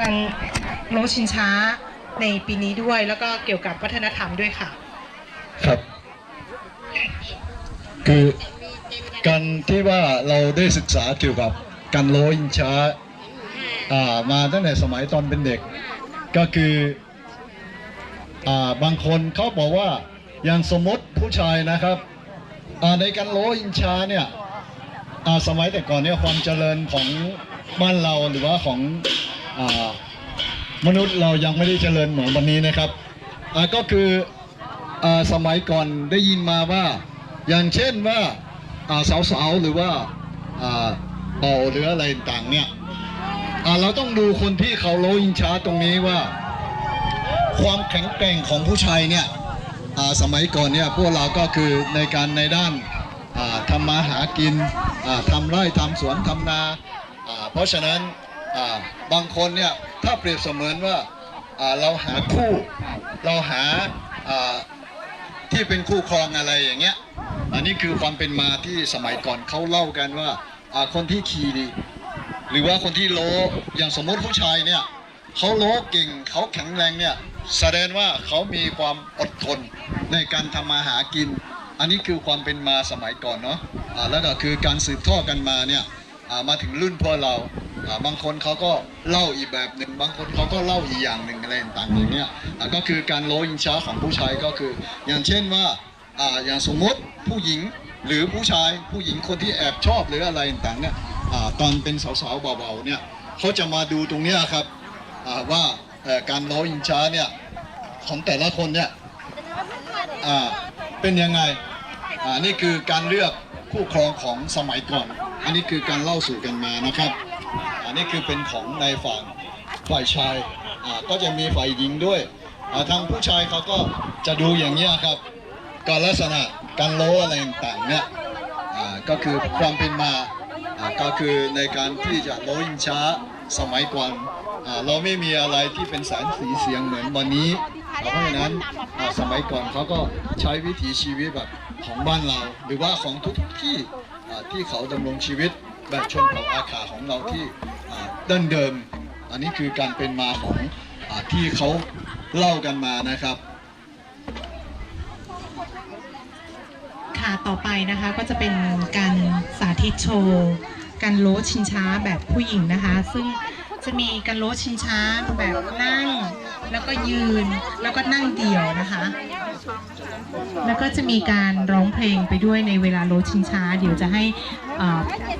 การโลชิงช้าในปีนี้ด้วย แล้วก็เกี่ยวกับวัฒนธรรมด้วยค่ะ ครับ คือการที่ว่าเราได้ศึกษาเกี่ยวกับการโลอินช้าอ่ามาตั้งแต่สมัยตอนเป็นเด็ก ก็คืออ่าบางคนเขาบอกว่าอย่างสมมติผู้ชายนะครับอ่าในการโลอินช้าเนี่ยอ่าสมัยแต่ก่อนเนี่ยความเจริญของบ้านเราหรือว่าของ มนุษย์เรายังไม่ได้เจริญเหมือนวันนี้นะครับก็คืออสมัยก่อนได้ยินมาว่า อย่างเช่นว่าสาวๆหรือว่าเป่าหรืออะไรต่างเนี่ยเราต้องดูคนที่เขาโลยิงช้าตรงนี้ว่า ความแข็งแกร่งของผู้ชายเนี่ยสมัยก่อนเนี่ยพวกเราก็คือในการในด้านทำมาหากินทำไร่ทำสวนทำนา เพราะฉะนั้น บางคนเนี่ยถ้าเปรียบเสมือนว่าเราหาคู่ เราหาที่เป็นคู่ครองอะไรอย่างเงี้ย อันนี้คือความเป็นมาที่สมัยก่อนเขาเล่ากันว่าคนที่ขี่ดี หรือว่าคนที่โลอย่างสมมติผู้ชายเนี่ยเขาโลเก่งเขาแข็งแรงเนี่ยแสดงว่าเขามีความอดทนในการทำมาหากิน อันนี้คือความเป็นมาสมัยก่อนเนาะอ่าแล้วก็คือการสืบทอดกันมาเนี่ยมาถึงรุ่นพ่อเรา บางคนเขาก็เล่าอีกแบบหนึ่งบางคนเขาก็เล่าอีกอย่างหนึ่งอะไรต่างๆอย่างเงี้ยก็คือการโลยิงช้าของผู้ชายก็คือ อย่างเช่นว่าออย่างสมมติผู้หญิงหรือผู้ชายผู้หญิงคนที่แอบชอบหรืออะไรต่างๆเนี่ยอตอนเป็นสาวๆเบาๆเนี่ยเขาจะมาดูตรงเนี้ยครับว่าการโลยิงช้าเนี่ยของแต่ละคนเนี่ยเป็นยังไงอ่านี่คือการเลือกคู่ครองของสมัยก่อน อันนี้คือการเล่าสู่กันมานะครับ อันนี้คือเป็นของในฝั่งฝ่ายชายอ่าก็จะมีฝ่ายหญิงด้วยอ่าทางผู้ชายเขาก็จะดูอย่างนี้ยครับการลักษณะการโลอะไรต่างๆเนี่ยอ่าก็คือความเป็นมาอ่าก็คือในการที่จะโลยิงช้าสมัยก่อนอ่าเราไม่มีอะไรที่เป็นแสงสีเสียงเหมือนวันนี้เพราะฉะนั้นอ่าสมัยก่อนเขาก็ใช้วิถีชีวิตแบบของบ้านเรา หรือว่าของทุกที่อ่าที่เขาดำรงชีวิต แบบชนเผ่าอาขาของเราที่ดั้งเดิม อันนี้คือการเป็นมาของอที่เขาเล่ากันมานะครับ ค่ะต่อไปนะคะก็จะเป็นการสาธิตโชว์ การโลชิงช้าแบบผู้หญิงนะคะ ซึ่งจะมีการโลชิงช้าแบบนั่ง แล้วก็ยืนแล้วก็นั่งเดี่ยวนะคะ แล้วก็จะมีการร้องเพลงไปด้วยในเวลาโลชิงช้า เดี๋ยวจะให้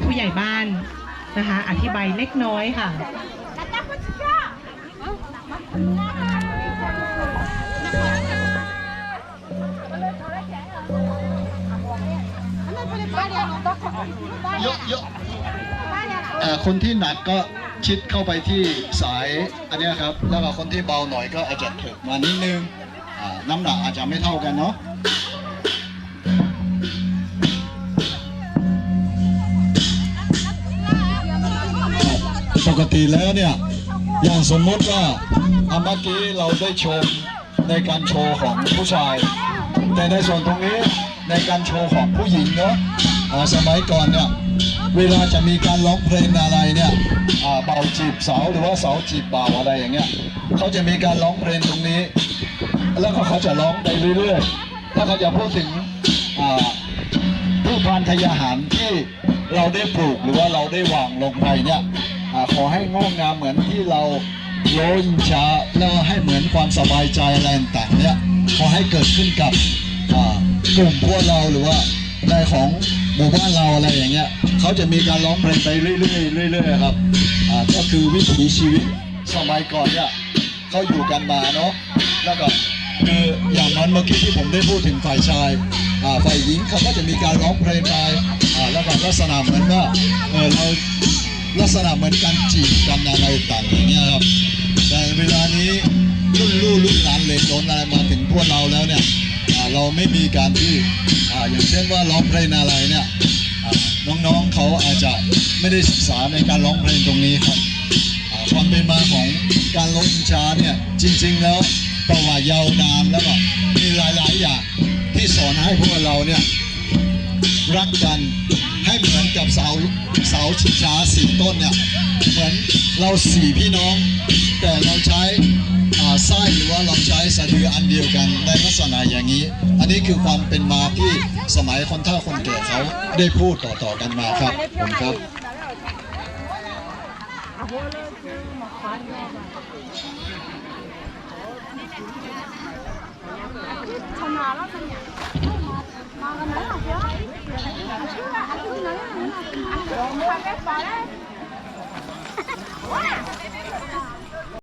ผู้ใหญ่บ้านนะคะอธิบายเล็กน้อยค่ะเยอะเยอะอ่าคนที่หนักก็ชิดเข้าไปที่สายอันนี้ครับ แล้วก็คนที่เบาหน่อยก็อาจจะถึกมานิดนึง น้ำหนักอาจจะไม่เท่ากันเนาะปกติแล้วเนี่ย อย่างสมมติว่าอาเมื่อกี้เราได้ชมในการโชว์ของผู้ชาย แต่ในส่วนตรงนี้ในการโชว์ของผู้หญิงเนาะสมัยก่อนเนี่ยเวลาจะมีการร้องเพลงอะไรเนี่ยเบาจีบสาวหรือว่าสาวจีบเบาอะไรอย่างเงี้ยเขาจะมีการร้องเพลงตรงนี้ แล้วก็เขาจะร้องไปเรื่อยๆแล้วเขาจะพูดถึงอ่าพืชพันธุ์ทายาหารที่เราได้ปลูกหรือว่าเราได้วางลงไปเนี่ยอาขอให้งอกงามเหมือนที่เราโรยชาแล้วให้เหมือนความสบายใจอะไรต่างๆเนี่ยขอให้เกิดขึ้นกับอ่ากลุ่มพวกเราหรือว่าในของหมู่บ้านเราอะไรอย่างเงี้ยเขาจะมีการร้องเพลงไปเรื่อยๆเรื่อยๆครับอ่าก็คือวิถีชีวิตสมัยก่อนเนี่ยเขาอยู่กันมาเนาะแล้วก็ คืออย่างนั้นเมื่อกี้ที่ผมได้พูดถึงฝ่ายชายฝ่ายหญิงเขาก็จะมีการร้องเพลงไปแล้วก็ลักษณะเหมือนว่าเออเราลักษณะเหมือนการจีบกันอะไรต่างอย่างเงี้ยครับแต่เวลานี้รุ่นลูกรุ่นหลานเหลนหลนอะไรมาถึงพวกเราแล้วเนี่ยเราไม่มีการที่ออย่างเช่นว่าร้องเพลงอะไรเนี่ยน้องๆเขาอาจจะไม่ได้ศึกษาในการร้องเพลงตรงนี้ครับความเป็นมาของการลดช้าเนี่ยจริง ๆ แล้ว ประวัติยาวนานแล้วก็มีหลาย ๆ อย่างที่สอนให้พวกเราเนี่ยรักกันให้เหมือนกับเสาเสาชิงช้าสี่ต้นเนี่ยเหมือนเราสี่พี่น้อง แต่เราใช้ไสะดืออันเดียวกันในลักษณะอย่างนี้ อันนี้คือความเป็นมาที่สมัยคนเฒ่าคนแก่เขาได้พูดต่อๆกันมาครับผมครับ Wow.